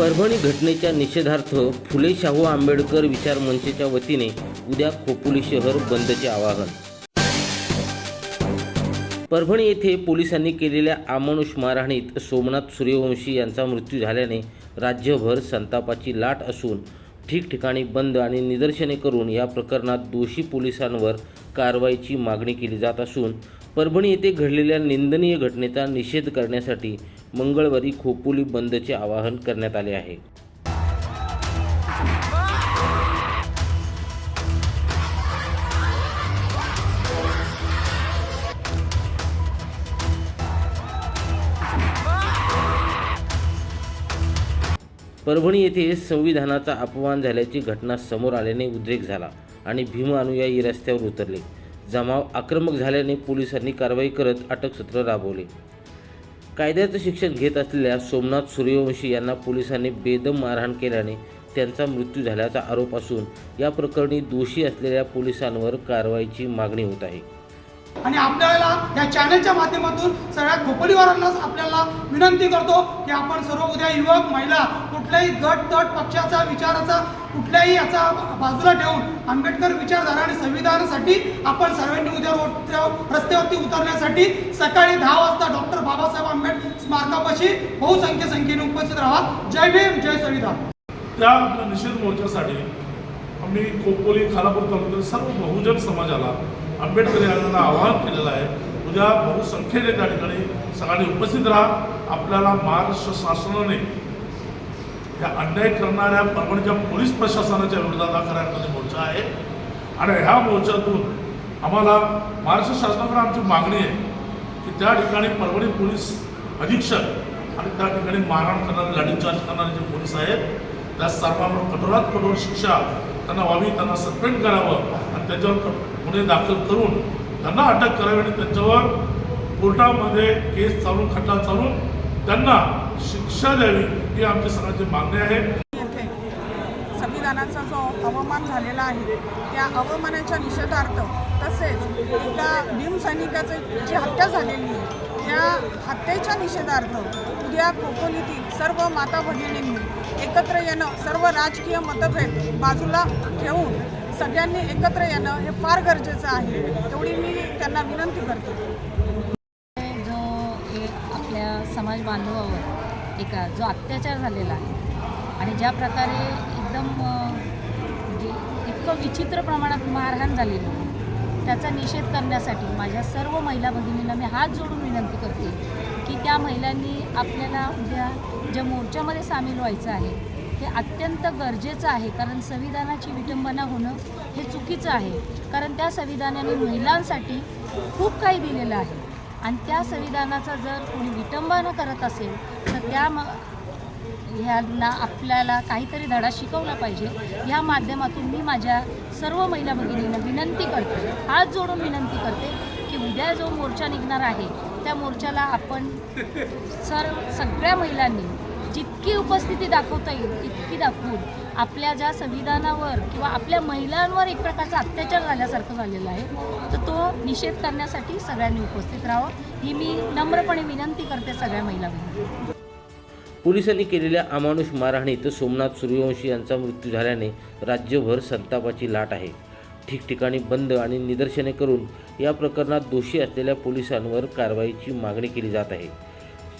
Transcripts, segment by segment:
परभणी घटनेच्या निषेधार्थ फुले शाहू आंबेडकर विचार मंचच्या वतीने उद्या खोपोली शहर बंदचे आवाहन. परभणी येथे पोलिसांनी केलेल्या अमानुष मारहाणीत सोमनाथ सूर्यवंशी यांचा मृत्यू झाल्याने राज्यभर संतापाची लाट असून ठिकठिकाणी बंद आणि निदर्शने करून या प्रकरणात दोषी पोलिसांवर कारवाईची मागणी केली जात असून परभणी येथे घडलेल्या निंदनीय घटनेचा निषेध करण्यासाठी मंगळवारी खोपोली बंदचे आवाहन करण्यात आले आहे. परभणी येथे संविधानाचा अपमान झाल्याची घटना समोर आल्याने उद्रेक झाला आणि भीम अनुयायी रस्त्यावर उतरले. जमाव आक्रमक झाल्याने पोलिसांनी कारवाई करत अटकसत्र राबवले. कायद्याचं शिक्षण घेत असलेल्या सोमनाथ सूर्यवंशी यांना पोलिसांनी बेदम मारहाण केल्याने त्यांचा मृत्यू झाल्याचा आरोप असून या प्रकरणी दोषी असलेल्या पोलिसांवर कारवाईची मागणी होत आहे. आणि आपल्याला या चॅनलच्या माध्यमातून सगळ्या खोपोलीवारांनाच आपल्याला विनंती करतो की आपण सर्व उद्या युवक महिला कुठल्याही गट तट पक्षाचा विचाराचा कुठल्याही याचा बाजूला ठेवून आंबेडकर विचारधारा आणि संविधानासाठी आपण सर्वांनी उद्या रस्त्यावरती उतरण्यासाठी सकाळी दहा वाजता डॉक्टर बाबासाहेब आंबेडकर स्मारकापाशी बहुसंख्य संख्येने उपस्थित राहा. जय भीम जय संविधान. त्या आपल्या निषेध मोर्चासाठी आम्ही खोपोली खालापूर तालुक्यातील सर्व बहुजन समाजाला आंबेडकर यांना आवाहन केलेलं आहे. उद्या बहुसंख्येने त्या ठिकाणी सगळ्यांनी उपस्थित राहा. आपल्याला महाराष्ट्र शासनाने या अन्याय करणाऱ्या परभणीच्या पोलीस प्रशासनाच्या विरोधात हा मोर्चा आहे. आणि ह्या मोर्चातून आम्हाला महाराष्ट्र शासनाकडे आमची मागणी आहे की त्या ठिकाणी परभणी पोलीस अधीक्षक आणि त्या ठिकाणी मारहाण करणारे लाठीचार्ज करणारे जे पोलीस आहेत त्या सर्वांवर कठोरात कठोर शिक्षा त्यांना व्हावी त्यांना सस्पेंड करावं. त्याच्यावर गुन्हे दाखल करून त्यांना अटक करावी आणि त्यांच्यावर कोर्टामध्ये केस चालून खटला चालून त्यांना शिक्षा द्यावी ही आमची सगळ्यांची मागणी आहे. येथे संविधानाचा जो अवमान झालेला आहे त्या अवमानाच्या निषेधार्थ तसेच एका भीमसैनिकाचं जी हत्या झालेली आहे त्या हत्येच्या निषेधार्थ उद्या खोपोलीतील सर्व माता भगिनींनी एकत्र येणं सर्व राजकीय मतभेद बाजूला ठेवून सगळ्यांनी एकत्र येणं हे फार गरजेचं आहे. तेवढी मी त्यांना विनंती करते. जो एक आपल्या समाज बांधवावर एका जो अत्याचार झालेला आहे आणि ज्या प्रकारे एकदम म्हणजे इतकं विचित्र प्रमाणात मारहाण झालेली आहे त्याचा निषेध करण्यासाठी माझ्या सर्व महिला भगिनींना मी हात जोडून विनंती करते की त्या महिलांनी आपल्याला उद्या ज्या मोर्चामध्ये सामील व्हायचं आहे हे अत्यंत गरजेचं आहे कारण संविधानाची विटंबना होणं हे चुकीचं आहे. कारण त्या संविधानाने महिलांसाठी खूप काही दिलेलं आहे. आणि त्या संविधानाचा जर कोणी विटंबना करत असेल तर त्या म ह्यांना आपल्याला काहीतरी धडा शिकवला पाहिजे. ह्या माध्यमातून मी माझ्या सर्व महिला भगिनींना विनंती करते हात जोडून विनंती करते की उद्या जो मोर्चा निघणार आहे त्या मोर्चाला आपण सर्व सगळ्या महिलांनी जितकी उपस्थिती दाखवता येईल तितकी दाखवून आपल्या ज्या संविधानावर किंवा आपल्या महिलांवर एक प्रकारचा अत्याचार झाल्यासारखं झालेला आहे तर तो निषेध करण्यासाठी सगळ्यांनी उपस्थित राहावं. ही मी नम्रपणे विनंती करते सगळ्या महिला पोलिसांनी केलेल्या अमानुष मारहाणीत सोमनाथ सूर्यवंशी यांचा मृत्यू झाल्याने राज्यभर संतापाची लाट आहे. ठिकठिकाणी बंद आणि निदर्शने करून या प्रकरणात दोषी असलेल्या पोलिसांवर कारवाईची मागणी केली जात आहे.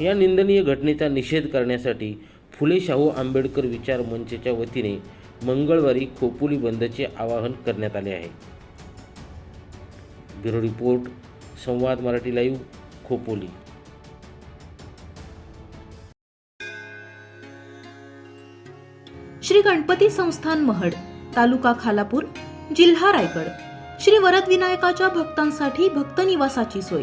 या निंदनीय घटनेचा निषेध करण्यासाठी फुले शाहू आंबेडकर विचार मंचच्या वतीने मंगळवारी खोपोली बंदचे आवाहन करण्यात आले आहे. Bureau report Samvad Marathi live Khopoli. Shri Ganpati Sansthan Mahad तालुका खालापूर जिल्हा रायगड. श्री वरदविनायकाच्या भक्तांसाठी भक्त निवासाची सोय.